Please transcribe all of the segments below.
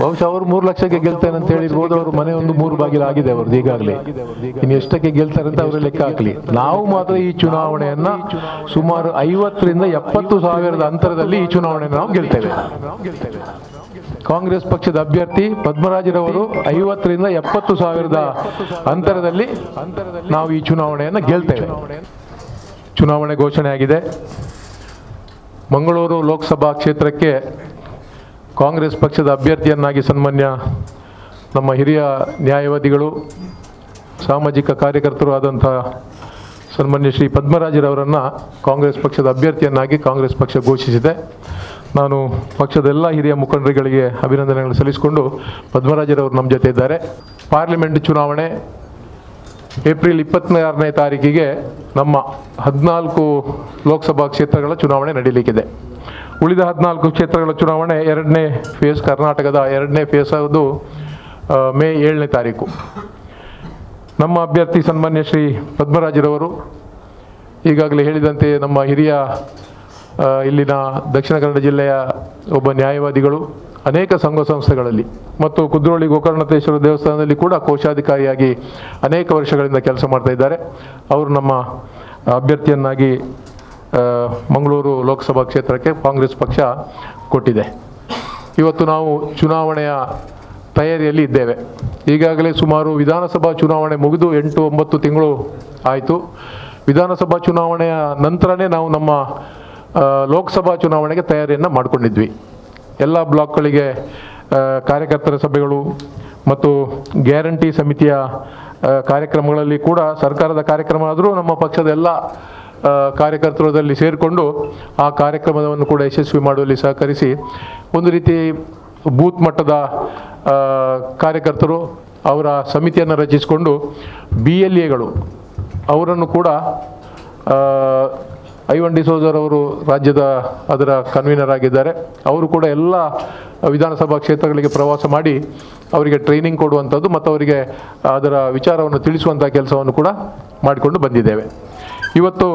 ಬಹುಶಃ ಅವರು ಮೂರು ಲಕ್ಷಕ್ಕೆ ಗೆಲ್ತಾರೆ ಅಂತ ಹೇಳಿರ್ಬೋದು ಅವ್ರ ಮನೆ ಒಂದು ಮೂರು ಬಾಗಿಲು ಆಗಿದೆ ಅವ್ರದ್ದು ಈಗಾಗಲೇ. ಇನ್ನು ಎಷ್ಟಕ್ಕೆ ಗೆಲ್ತಾರೆ ಅಂತ ಅವರ ಲೆಕ್ಕ ಹಾಕ್ಲಿ. ನಾವು ಮಾತ್ರ ಈ ಚುನಾವಣೆಯನ್ನ ಸುಮಾರು ಐವತ್ತರಿಂದ ಎಪ್ಪತ್ತು ಸಾವಿರದ ಅಂತರದಲ್ಲಿ ಈ ಚುನಾವಣೆಯನ್ನು ನಾವು ಗೆಲ್ತೇವೆ. ಕಾಂಗ್ರೆಸ್ ಪಕ್ಷದ ಅಭ್ಯರ್ಥಿ ಪದ್ಮರಾಜರವರು ಐವತ್ತರಿಂದ ಎಪ್ಪತ್ತು ಸಾವಿರದ ಅಂತರದಲ್ಲಿ ನಾವು ಈ ಚುನಾವಣೆಯನ್ನು ಗೆಲ್ತೇವೆ. ಚುನಾವಣೆ ಘೋಷಣೆ ಆಗಿದೆ. ಮಂಗಳೂರು ಲೋಕಸಭಾ ಕ್ಷೇತ್ರಕ್ಕೆ ಕಾಂಗ್ರೆಸ್ ಪಕ್ಷದ ಅಭ್ಯರ್ಥಿಯನ್ನಾಗಿ ಸನ್ಮಾನ್ಯ ನಮ್ಮ ಹಿರಿಯ ನ್ಯಾಯವಾದಿಗಳು, ಸಾಮಾಜಿಕ ಕಾರ್ಯಕರ್ತರು ಆದಂಥ ಸನ್ಮಾನ್ಯ ಶ್ರೀ ಪದ್ಮರಾಜರವರನ್ನು ಕಾಂಗ್ರೆಸ್ ಪಕ್ಷದ ಅಭ್ಯರ್ಥಿಯನ್ನಾಗಿ ಕಾಂಗ್ರೆಸ್ ಪಕ್ಷ ಘೋಷಿಸಿದೆ. ನಾನು ಪಕ್ಷದ ಎಲ್ಲ ಹಿರಿಯ ಮುಖಂಡರುಗಳಿಗೆ ಅಭಿನಂದನೆಗಳನ್ನು ಸಲ್ಲಿಸಿಕೊಂಡು ಪದ್ಮರಾಜರವರು ನಮ್ಮ ಜೊತೆ ಇದ್ದಾರೆ. ಪಾರ್ಲಿಮೆಂಟ್ ಚುನಾವಣೆ ಏಪ್ರಿಲ್ ಇಪ್ಪತ್ತಾರನೇ ತಾರೀಕಿಗೆ ನಮ್ಮ ಹದಿನಾಲ್ಕು ಲೋಕಸಭಾ ಕ್ಷೇತ್ರಗಳ ಚುನಾವಣೆ ನಡೀಲಿಕ್ಕಿದೆ. ಉಳಿದ ಹದಿನಾಲ್ಕು ಕ್ಷೇತ್ರಗಳ ಚುನಾವಣೆ ಎರಡನೇ ಫೇಸ್ ಕರ್ನಾಟಕದ ಎರಡನೇ ಫೇಸ್ ಅದು ಮೇ ಏಳನೇ ತಾರೀಕು. ನಮ್ಮ ಅಭ್ಯರ್ಥಿ ಸನ್ಮಾನ್ಯ ಶ್ರೀ ಪದ್ಮರಾಜರವರು, ಈಗಾಗಲೇ ಹೇಳಿದಂತೆ ನಮ್ಮ ಹಿರಿಯ ಇಲ್ಲಿನ ದಕ್ಷಿಣ ಕನ್ನಡ ಜಿಲ್ಲೆಯ ಒಬ್ಬ ನ್ಯಾಯವಾದಿಗಳು, ಅನೇಕ ಸಂಘ ಸಂಸ್ಥೆಗಳಲ್ಲಿ ಮತ್ತು ಕುದ್ರೋಳಿ ಗೋಕರ್ಣತೇಶ್ವರ ದೇವಸ್ಥಾನದಲ್ಲಿ ಕೂಡ ಕೋಶಾಧಿಕಾರಿಯಾಗಿ ಅನೇಕ ವರ್ಷಗಳಿಂದ ಕೆಲಸ ಮಾಡ್ತಾ ಇದ್ದಾರೆ. ಅವರು ನಮ್ಮ ಅಭ್ಯರ್ಥಿಯನ್ನಾಗಿ ಮಂಗಳೂರು ಲೋಕಸಭಾ ಕ್ಷೇತ್ರಕ್ಕೆ ಕಾಂಗ್ರೆಸ್ ಪಕ್ಷ ಕೊಟ್ಟಿದೆ. ಇವತ್ತು ನಾವು ಚುನಾವಣೆಯ ತಯಾರಿಯಲ್ಲಿ ಇದ್ದೇವೆ. ಈಗಾಗಲೇ ಸುಮಾರು ವಿಧಾನಸಭಾ ಚುನಾವಣೆ ಮುಗಿದು ಎಂಟು ಒಂಬತ್ತು ತಿಂಗಳು ಆಯಿತು. ವಿಧಾನಸಭಾ ಚುನಾವಣೆಯ ನಂತರನೇ ನಾವು ನಮ್ಮ ಲೋಕಸಭಾ ಚುನಾವಣೆಗೆ ತಯಾರಿಯನ್ನು ಮಾಡಿಕೊಂಡಿದ್ವಿ. ಎಲ್ಲ ಬ್ಲಾಕ್ಗಳಿಗೆ ಕಾರ್ಯಕರ್ತರ ಸಭೆಗಳು ಮತ್ತು ಗ್ಯಾರಂಟಿ ಸಮಿತಿಯ ಕಾರ್ಯಕ್ರಮಗಳಲ್ಲಿ ಕೂಡ ಸರ್ಕಾರದ ಕಾರ್ಯಕ್ರಮ ಆದರೂ ನಮ್ಮ ಪಕ್ಷದ ಎಲ್ಲ ಕಾರ್ಯಕರ್ತರದಲ್ಲಿ ಸೇರಿಕೊಂಡು ಆ ಕಾರ್ಯಕ್ರಮವನ್ನು ಕೂಡ ಯಶಸ್ವಿ ಮಾಡುವಲ್ಲಿ ಸಹಕರಿಸಿ ಒಂದು ರೀತಿ ಬೂತ್ ಮಟ್ಟದ ಕಾರ್ಯಕರ್ತರು ಅವರ ಸಮಿತಿಯನ್ನು ರಚಿಸಿಕೊಂಡು ಬಿ ಎಲ್ ಎಗಳು ಅವರನ್ನು ಕೂಡ ಐವನ್ ಡಿಸೋಜರ್ ಅವರು ರಾಜ್ಯದ ಅದರ ಕನ್ವೀನರ್ ಆಗಿದ್ದಾರೆ. ಅವರು ಕೂಡ ಎಲ್ಲ ವಿಧಾನಸಭಾ ಕ್ಷೇತ್ರಗಳಿಗೆ ಪ್ರವಾಸ ಮಾಡಿ ಅವರಿಗೆ ಟ್ರೈನಿಂಗ್ ಕೊಡುವಂಥದ್ದು ಮತ್ತು ಅವರಿಗೆ ಅದರ ವಿಚಾರವನ್ನು ತಿಳಿಸುವಂಥ ಕೆಲಸವನ್ನು ಕೂಡ ಮಾಡಿಕೊಂಡು ಬಂದಿದ್ದೇವೆ. ಇವತ್ತು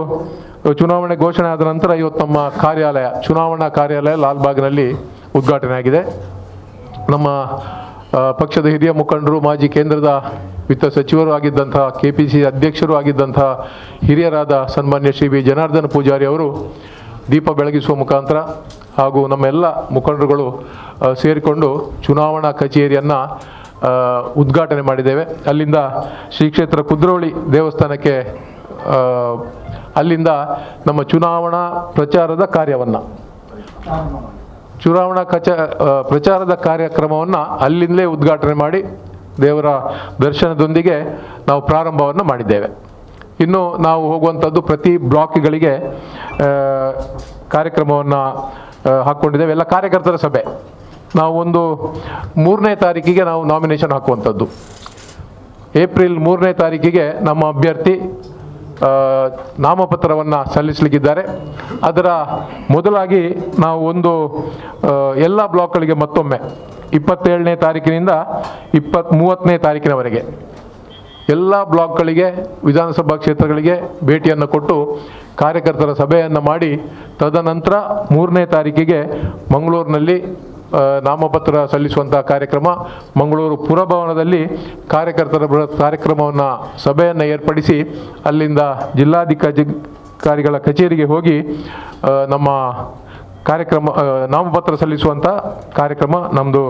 ಚುನಾವಣೆ ಘೋಷಣೆ ಆದ ನಂತರ ಇವತ್ತು ನಮ್ಮ ಕಾರ್ಯಾಲಯ, ಚುನಾವಣಾ ಕಾರ್ಯಾಲಯ ಲಾಲ್ಬಾಗ್ನಲ್ಲಿ ಉದ್ಘಾಟನೆ ಆಗಿದೆ. ನಮ್ಮ ಪಕ್ಷದ ಹಿರಿಯ ಮುಖಂಡರು, ಮಾಜಿ ಕೇಂದ್ರದ ವಿತ್ತ ಸಚಿವರು ಆಗಿದ್ದಂತಹ ಕೆ ಪಿ ಸಿ ಅಧ್ಯಕ್ಷರು ಆಗಿದ್ದಂತಹ ಹಿರಿಯರಾದ ಸನ್ಮಾನ್ಯ ಶ್ರೀ ಬಿ ಜನಾರ್ದನ ಪೂಜಾರಿ ಅವರು ದೀಪ ಬೆಳಗಿಸುವ ಮುಖಾಂತರ ಹಾಗೂ ನಮ್ಮೆಲ್ಲ ಮುಖಂಡರುಗಳು ಸೇರಿಕೊಂಡು ಚುನಾವಣಾ ಕಚೇರಿಯನ್ನು ಉದ್ಘಾಟನೆ ಮಾಡಿದ್ದೇವೆ. ಅಲ್ಲಿಂದ ಶ್ರೀ ಕ್ಷೇತ್ರ ಕುದ್ರೋಳಿ ದೇವಸ್ಥಾನಕ್ಕೆ ಅಲ್ಲಿಂದ ನಮ್ಮ ಚುನಾವಣಾ ಪ್ರಚಾರದ ಕಾರ್ಯವನ್ನು. ಚುನಾವಣಾ ಕಚ ಪ್ರಚಾರದ ಕಾರ್ಯಕ್ರಮವನ್ನು ಅಲ್ಲಿಂದಲೇ ಉದ್ಘಾಟನೆ ಮಾಡಿ ದೇವರ ದರ್ಶನದೊಂದಿಗೆ ನಾವು ಪ್ರಾರಂಭವನ್ನು ಮಾಡಿದ್ದೇವೆ. ಇನ್ನು ನಾವು ಹೋಗುವಂಥದ್ದು ಪ್ರತಿ ಬ್ಲಾಕ್ಗಳಿಗೆ ಕಾರ್ಯಕ್ರಮವನ್ನು ಹಾಕ್ಕೊಂಡಿದ್ದೇವೆ. ಎಲ್ಲ ಕಾರ್ಯಕರ್ತರ ಸಭೆ. ನಾವು ಒಂದು ಮೂರನೇ ತಾರೀಕಿಗೆ ನಾವು ನಾಮಿನೇಷನ್ ಹಾಕುವಂಥದ್ದು ಏಪ್ರಿಲ್ ಮೂರನೇ ತಾರೀಕಿಗೆ ನಮ್ಮ ಅಭ್ಯರ್ಥಿ ನಾಮಪತ್ರವನ್ನು ಸಲ್ಲಿಸಲಿಕ್ಕಿದ್ದಾರೆ ಅದರ ಮೊದಲಾಗಿ ನಾವು ಒಂದು ಎಲ್ಲ ಬ್ಲಾಕ್ಗಳಿಗೆ ಮತ್ತೊಮ್ಮೆ ಇಪ್ಪತ್ತೇಳನೇ ತಾರೀಕಿನಿಂದ ಇಪ್ಪತ್ತ್ ಮೂವತ್ತನೇ ತಾರೀಕಿನವರೆಗೆ ಎಲ್ಲ ಬ್ಲಾಕ್ಗಳಿಗೆ, ವಿಧಾನಸಭಾ ಕ್ಷೇತ್ರಗಳಿಗೆ ಭೇಟಿಯನ್ನು ಕೊಟ್ಟು ಕಾರ್ಯಕರ್ತರ ಸಭೆಯನ್ನು ಮಾಡಿ, ತದನಂತರ ಮೂರನೇ ತಾರೀಕಿಗೆ ಮಂಗಳೂರಿನಲ್ಲಿ ನಾಮಪತ್ರ ಸಲ್ಲಿಸುವಂತಹ ಕಾರ್ಯಕ್ರಮ ಮಂಗಳೂರು ಪುರಭವನದಲ್ಲಿ ಕಾರ್ಯಕರ್ತರ ಬೃಹತ್ ಕಾರ್ಯಕ್ರಮವನ್ನು ಸಭೆಯನ್ನು ಏರ್ಪಡಿಸಿ ಅಲ್ಲಿಂದ ಜಿಲ್ಲಾಧಿಕಾರಿಗಳ ಕಚೇರಿಗೆ ಹೋಗಿ ನಮ್ಮ ಕಾರ್ಯಕ್ರಮ ನಾಮಪತ್ರ ಸಲ್ಲಿಸುವಂಥ ಕಾರ್ಯಕ್ರಮ ನಮ್ಮದು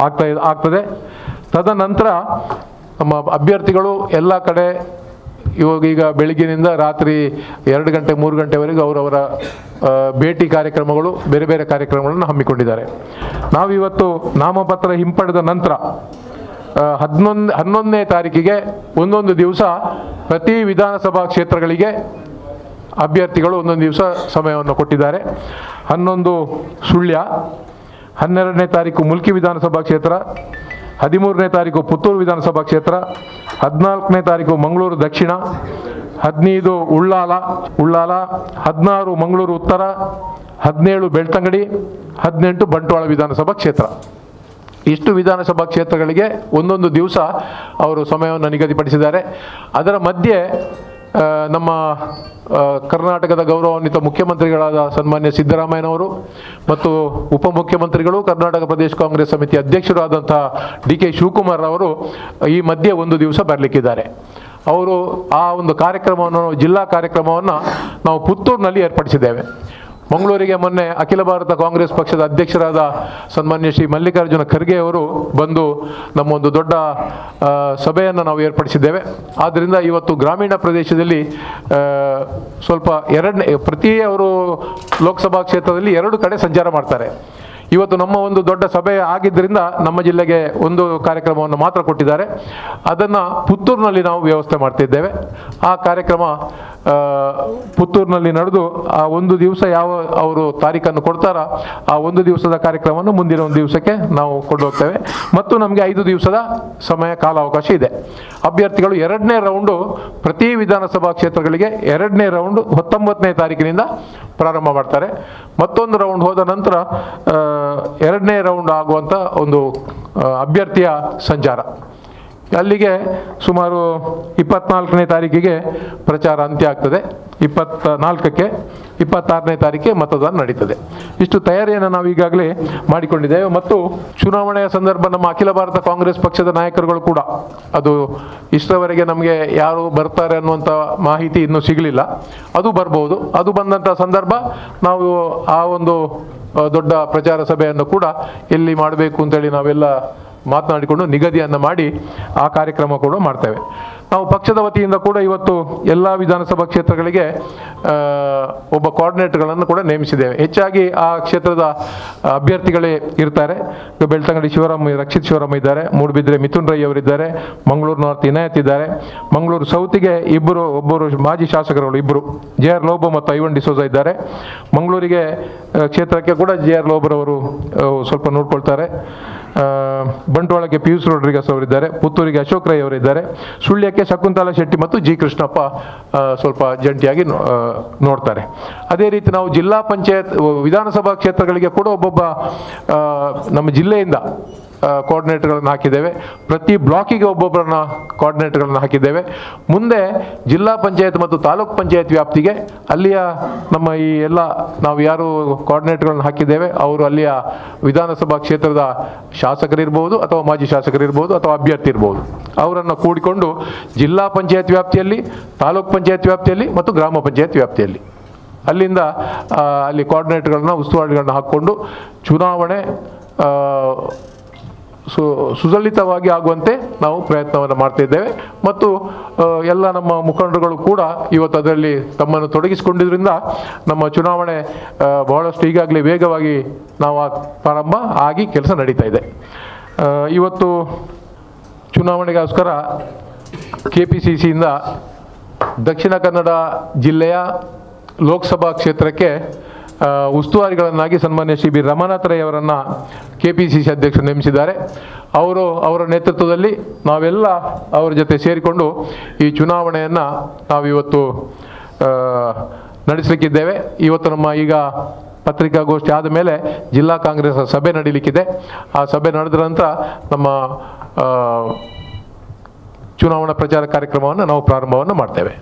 ಆಗ್ತಾ, ಆಗ್ತದೆ. ತದನಂತರ ನಮ್ಮ ಅಭ್ಯರ್ಥಿಗಳು ಎಲ್ಲ ಕಡೆ ಇವಾಗ ಈಗ ಬೆಳಗಿನಿಂದ ರಾತ್ರಿ ಎರಡು ಗಂಟೆ, ಮೂರು ಗಂಟೆವರೆಗೂ ಅವರವರ ಭೇಟಿ ಕಾರ್ಯಕ್ರಮಗಳು, ಬೇರೆ ಬೇರೆ ಕಾರ್ಯಕ್ರಮಗಳನ್ನು ಹಮ್ಮಿಕೊಂಡಿದ್ದಾರೆ. ನಾವಿವತ್ತು ನಾಮಪತ್ರ ಹಿಂಪಡೆದ ನಂತರ ಹದಿನೊಂದು, ಹನ್ನೊಂದನೇ ತಾರೀಕಿಗೆ ಒಂದೊಂದು ದಿವಸ ಪ್ರತಿ ವಿಧಾನಸಭಾ ಕ್ಷೇತ್ರಗಳಿಗೆ ಅಭ್ಯರ್ಥಿಗಳು ಒಂದೊಂದು ದಿವಸ ಸಮಯವನ್ನು ಕೊಟ್ಟಿದ್ದಾರೆ. ಹನ್ನೊಂದು ಸುಳ್ಯ, ಹನ್ನೆರಡನೇ ತಾರೀಕು ಮುಲ್ಕಿ ವಿಧಾನಸಭಾ ಕ್ಷೇತ್ರ ಹದಿಮೂರನೇ ತಾರೀಕು ಪುತ್ತೂರು ವಿಧಾನಸಭಾ ಕ್ಷೇತ್ರ, ಹದಿನಾಲ್ಕನೇ ತಾರೀಕು ಮಂಗಳೂರು ದಕ್ಷಿಣ, ಹದಿನೈದು ಉಳ್ಳಾಲ ಉಳ್ಳಾಲ, ಹದಿನಾರು ಮಂಗಳೂರು ಉತ್ತರ, ಹದಿನೇಳು ಬೆಳ್ತಂಗಡಿ, ಹದಿನೆಂಟು ಬಂಟ್ವಾಳ ವಿಧಾನಸಭಾ ಕ್ಷೇತ್ರ. ಇಷ್ಟು ವಿಧಾನಸಭಾ ಕ್ಷೇತ್ರಗಳಿಗೆ ಒಂದೊಂದು ದಿವಸ ಅವರು ಸಮಯವನ್ನು ನಿಗದಿಪಡಿಸಿದ್ದಾರೆ. ಅದರ ಮಧ್ಯೆ ನಮ್ಮ ಕರ್ನಾಟಕದ ಗೌರವಾನ್ವಿತ ಮುಖ್ಯಮಂತ್ರಿಗಳಾದ ಸನ್ಮಾನ್ಯ ಸಿದ್ದರಾಮಯ್ಯನವರು ಮತ್ತು ಉಪಮುಖ್ಯಮಂತ್ರಿಗಳು, ಕರ್ನಾಟಕ ಪ್ರದೇಶ ಕಾಂಗ್ರೆಸ್ ಸಮಿತಿ ಅಧ್ಯಕ್ಷರಾದಂಥ ಡಿ ಕೆ ಶಿವಕುಮಾರ್ ಅವರು ಈ ಮಧ್ಯೆ ಒಂದು ದಿವಸ ಬರಲಿಕ್ಕಿದ್ದಾರೆ. ಅವರು ಆ ಒಂದು ಕಾರ್ಯಕ್ರಮವನ್ನು, ಜಿಲ್ಲಾ ಕಾರ್ಯಕ್ರಮವನ್ನು ನಾವು ಪುತ್ತೂರಿನಲ್ಲಿ ಏರ್ಪಡಿಸಿದ್ದೇವೆ. ಮಂಗಳೂರಿಗೆ ಮೊನ್ನೆ ಅಖಿಲ ಭಾರತ ಕಾಂಗ್ರೆಸ್ ಪಕ್ಷದ ಅಧ್ಯಕ್ಷರಾದ ಸನ್ಮಾನ್ಯ ಶ್ರೀ ಮಲ್ಲಿಕಾರ್ಜುನ ಖರ್ಗೆ ಅವರು ಬಂದು ನಮ್ಮ ಒಂದು ದೊಡ್ಡ ಸಭೆಯನ್ನು ನಾವು ಏರ್ಪಡಿಸಿದ್ದೇವೆ. ಆದ್ದರಿಂದ ಇವತ್ತು ಗ್ರಾಮೀಣ ಪ್ರದೇಶದಲ್ಲಿ ಸ್ವಲ್ಪ ಎರಡನೇ, ಪ್ರತಿ ಅವರು ಲೋಕಸಭಾ ಕ್ಷೇತ್ರದಲ್ಲಿ ಎರಡು ಕಡೆ ಸಂಚಾರ ಮಾಡ್ತಾರೆ. ಇವತ್ತು ನಮ್ಮ ಒಂದು ದೊಡ್ಡ ಸಭೆ ಆಗಿದ್ದರಿಂದ ನಮ್ಮ ಜಿಲ್ಲೆಗೆ ಒಂದು ಕಾರ್ಯಕ್ರಮವನ್ನು ಮಾತ್ರ ಕೊಟ್ಟಿದ್ದಾರೆ. ಅದನ್ನು ಪುತ್ತೂರಿನಲ್ಲಿ ನಾವು ವ್ಯವಸ್ಥೆ ಮಾಡ್ತಿದ್ದೇವೆ. ಆ ಕಾರ್ಯಕ್ರಮ ಪುತ್ತೂರಿನಲ್ಲಿ ನಡೆದು ಆ ಒಂದು ದಿವಸ ಯಾವ ಅವರು ತಾರೀಖನ್ನು ಕೊಡ್ತಾರ, ಆ ಒಂದು ದಿವಸದ ಕಾರ್ಯಕ್ರಮವನ್ನು ಮುಂದಿನ ಒಂದು ದಿವಸಕ್ಕೆ ನಾವು ಕೊಂಡೋಗ್ತೇವೆ. ಮತ್ತು ನಮಗೆ ಐದು ದಿವಸದ ಸಮಯ ಕಾಲಾವಕಾಶ ಇದೆ. ಅಭ್ಯರ್ಥಿಗಳು ಎರಡನೇ ರೌಂಡು ಪ್ರತಿ ವಿಧಾನಸಭಾ ಕ್ಷೇತ್ರಗಳಿಗೆ ಎರಡನೇ ರೌಂಡು ಹತ್ತೊಂಬತ್ತನೇ ತಾರೀಕಿನಿಂದ ಪ್ರಾರಂಭ ಮಾಡ್ತಾರೆ. ಮತ್ತೊಂದು ರೌಂಡ್ ಹೋದ ನಂತರ ಎರಡನೇ ರೌಂಡ್ ಆಗುವಂಥ ಒಂದು ಅಭ್ಯರ್ಥಿಯ ಸಂಚಾರ. ಅಲ್ಲಿಗೆ ಸುಮಾರು ಇಪ್ಪತ್ನಾಲ್ಕನೇ ತಾರೀಕಿಗೆ ಪ್ರಚಾರ ಅಂತ್ಯ ಆಗ್ತದೆ. ಇಪ್ಪತ್ತ ನಾಲ್ಕಕ್ಕೆ ಇಪ್ಪತ್ತಾರನೇ ತಾರೀಕಿಗೆ ಮತದಾನ ನಡೀತದೆ. ಇಷ್ಟು ತಯಾರಿಯನ್ನು ನಾವು ಈಗಾಗಲೇ ಮಾಡಿಕೊಂಡಿದ್ದೇವೆ ಮತ್ತು ಚುನಾವಣೆಯ ಸಂದರ್ಭ ನಮ್ಮ ಅಖಿಲ ಭಾರತ ಕಾಂಗ್ರೆಸ್ ಪಕ್ಷದ ನಾಯಕರುಗಳು ಕೂಡ, ಅದು ಇಷ್ಟರವರೆಗೆ ನಮಗೆ ಯಾರು ಬರ್ತಾರೆ ಅನ್ನುವಂಥ ಮಾಹಿತಿ ಇನ್ನೂ ಸಿಗಲಿಲ್ಲ. ಅದು ಬರ್ಬೋದು. ಅದು ಬಂದಂಥ ಸಂದರ್ಭ ನಾವು ಆ ಒಂದು ದೊಡ್ಡ ಪ್ರಚಾರ ಸಭೆಯನ್ನು ಕೂಡ ಇಲ್ಲಿ ಮಾಡಬೇಕು ಅಂತೇಳಿ ನಾವೆಲ್ಲ ಮಾತನಾಡಿಕೊಂಡು ನಿಗದಿಯನ್ನು ಮಾಡಿ ಆ ಕಾರ್ಯಕ್ರಮ ಕೂಡ ಮಾಡ್ತೇವೆ. ನಾವು ಪಕ್ಷದ ವತಿಯಿಂದ ಕೂಡ ಇವತ್ತು ಎಲ್ಲ ವಿಧಾನಸಭಾ ಕ್ಷೇತ್ರಗಳಿಗೆ ಒಬ್ಬ ಕೋಆರ್ಡಿನೇಟರ್ಗಳನ್ನು ಕೂಡ ನೇಮಿಸಿದ್ದೇವೆ. ಹೆಚ್ಚಾಗಿ ಆ ಕ್ಷೇತ್ರದ ಅಭ್ಯರ್ಥಿಗಳೇ ಇರ್ತಾರೆ. ಬೆಳ್ತಂಗಡಿ ಶಿವರಾಮ, ರಕ್ಷಿತ್ ಶಿವರಾಮ ಇದ್ದಾರೆ. ಮೂಡುಬಿದ್ರೆ ಮಿಥುನ್ ರೈ ಅವರಿದ್ದಾರೆ. ಮಂಗಳೂರು ನಾರ್ತ್ ಇನಾಯತ್ ಇದ್ದಾರೆ. ಮಂಗಳೂರು ಸೌತಿಗೆ ಇಬ್ಬರು, ಒಬ್ಬರು ಮಾಜಿ ಶಾಸಕರುಗಳು ಇಬ್ಬರು. ಜೆ ಆರ್ ಲೋಬೋ ಮತ್ತು ಐವನ್ ಡಿಸೋಜ ಇದ್ದಾರೆ. ಮಂಗಳೂರಿಗೆ ಕ್ಷೇತ್ರಕ್ಕೆ ಕೂಡ ಜೆ ಆರ್ ಲೋಬರವರು ಸ್ವಲ್ಪ ನೋಡ್ಕೊಳ್ತಾರೆ. ಬಂಟ್ವಾಳಕ್ಕೆ ಪಿಯೂಷ್ ರೋಡ್ರಿಗಸ್ ಅವರಿದ್ದಾರೆ, ಪುತ್ತೂರಿಗೆ ಅಶೋಕ್ ರೈ ಅವರಿದ್ದಾರೆ, ಸುಳ್ಯಕ್ಕೆ ಶಕುಂತಲಾ ಶೆಟ್ಟಿ ಮತ್ತು ಜಿ ಕೃಷ್ಣಪ್ಪ ಸ್ವಲ್ಪ ಜಂಟಿಯಾಗಿ ನೋಡ್ತಾರೆ. ಅದೇ ರೀತಿ ನಾವು ಜಿಲ್ಲಾ ಪಂಚಾಯತ್, ವಿಧಾನಸಭಾ ಕ್ಷೇತ್ರಗಳಿಗೆ ಕೂಡ ಒಬ್ಬೊಬ್ಬ ನಮ್ಮ ಜಿಲ್ಲೆಯಿಂದ ಕೋಆರ್ಡಿನೇಟರ್ಗಳನ್ನು ಹಾಕಿದ್ದೇವೆ. ಪ್ರತಿ ಬ್ಲಾಕಿಗೆ ಒಬ್ಬೊಬ್ಬರನ್ನ ಕೋಆರ್ಡಿನೇಟರ್ಗಳನ್ನು ಹಾಕಿದ್ದೇವೆ. ಮುಂದೆ ಜಿಲ್ಲಾ ಪಂಚಾಯತ್ ಮತ್ತು ತಾಲೂಕ್ ಪಂಚಾಯತ್ ವ್ಯಾಪ್ತಿಗೆ ಅಲ್ಲಿಯ ನಮ್ಮ ಈ ಎಲ್ಲ ನಾವು ಯಾರು ಕೋಆರ್ಡಿನೇಟರ್ಗಳನ್ನು ಹಾಕಿದ್ದೇವೆ, ಅವರು ಅಲ್ಲಿಯ ವಿಧಾನಸಭಾ ಕ್ಷೇತ್ರದ ಶಾಸಕರಿರ್ಬೋದು ಅಥವಾ ಮಾಜಿ ಶಾಸಕರಿರ್ಬೋದು ಅಥವಾ ಅಭ್ಯರ್ಥಿ ಇರ್ಬೋದು ಅವರನ್ನು ಕೂಡಿಕೊಂಡು ಜಿಲ್ಲಾ ಪಂಚಾಯತ್ ವ್ಯಾಪ್ತಿಯಲ್ಲಿ, ತಾಲೂಕ್ ಪಂಚಾಯತ್ ವ್ಯಾಪ್ತಿಯಲ್ಲಿ ಮತ್ತು ಗ್ರಾಮ ಪಂಚಾಯತ್ ವ್ಯಾಪ್ತಿಯಲ್ಲಿ. ಅಲ್ಲಿಂದ ಅಲ್ಲಿ ಕೋಆರ್ಡಿನೇಟರ್ಗಳನ್ನ ಉಸ್ತುವಾರಿಗಳನ್ನ ಹಾಕ್ಕೊಂಡು ಚುನಾವಣೆ ಸು ಸುಸಲಿತವಾಗಿ ಆಗುವಂತೆ ನಾವು ಪ್ರಯತ್ನವನ್ನು ಮಾಡ್ತಾ ಇದ್ದೇವೆ. ಮತ್ತು ಎಲ್ಲ ನಮ್ಮ ಮುಖಂಡರುಗಳು ಕೂಡ ಇವತ್ತು ಅದರಲ್ಲಿ ತಮ್ಮನ್ನು ತೊಡಗಿಸಿಕೊಂಡಿದ್ರಿಂದ ನಮ್ಮ ಚುನಾವಣೆ ಬಹಳಷ್ಟು ಈಗಾಗಲೇ ವೇಗವಾಗಿ ನಾವು ಪ್ರಾರಂಭ ಆಗಿ ಕೆಲಸ ನಡೀತಾ ಇದೆ. ಇವತ್ತು ಚುನಾವಣೆಗೋಸ್ಕರ ಕೆ ಪಿ ಸಿ ಸಿಯಿಂದ ದಕ್ಷಿಣ ಕನ್ನಡ ಜಿಲ್ಲೆಯ ಲೋಕಸಭಾ ಕ್ಷೇತ್ರಕ್ಕೆ ಉಸ್ತುವಾರಿಗಳನ್ನಾಗಿ ಸನ್ಮಾನ್ಯ ಶ್ರೀ ಬಿ ರಮಾನಾಥ ರೈ ಅವರನ್ನು ಕೆ ಪಿ ಸಿ ಸಿ ಅಧ್ಯಕ್ಷರು ನೇಮಿಸಿದ್ದಾರೆ. ಅವರು ಅವರ ನೇತೃತ್ವದಲ್ಲಿ ನಾವೆಲ್ಲ ಅವರ ಜೊತೆ ಸೇರಿಕೊಂಡು ಈ ಚುನಾವಣೆಯನ್ನು ನಾವಿವತ್ತು ನಡೆಸಲಿಕ್ಕಿದ್ದೇವೆ. ಇವತ್ತು ನಮ್ಮ ಈಗ ಪತ್ರಿಕಾಗೋಷ್ಠಿ ಆದ ಮೇಲೆ ಜಿಲ್ಲಾ ಕಾಂಗ್ರೆಸ್ ಸಭೆ ನಡೀಲಿಕ್ಕಿದೆ. ಆ ಸಭೆ ನಡೆದ ನಂತರ ನಮ್ಮ ಚುನಾವಣಾ ಪ್ರಚಾರ ಕಾರ್ಯಕ್ರಮವನ್ನು ನಾವು ಪ್ರಾರಂಭವನ್ನು ಮಾಡ್ತೇವೆ.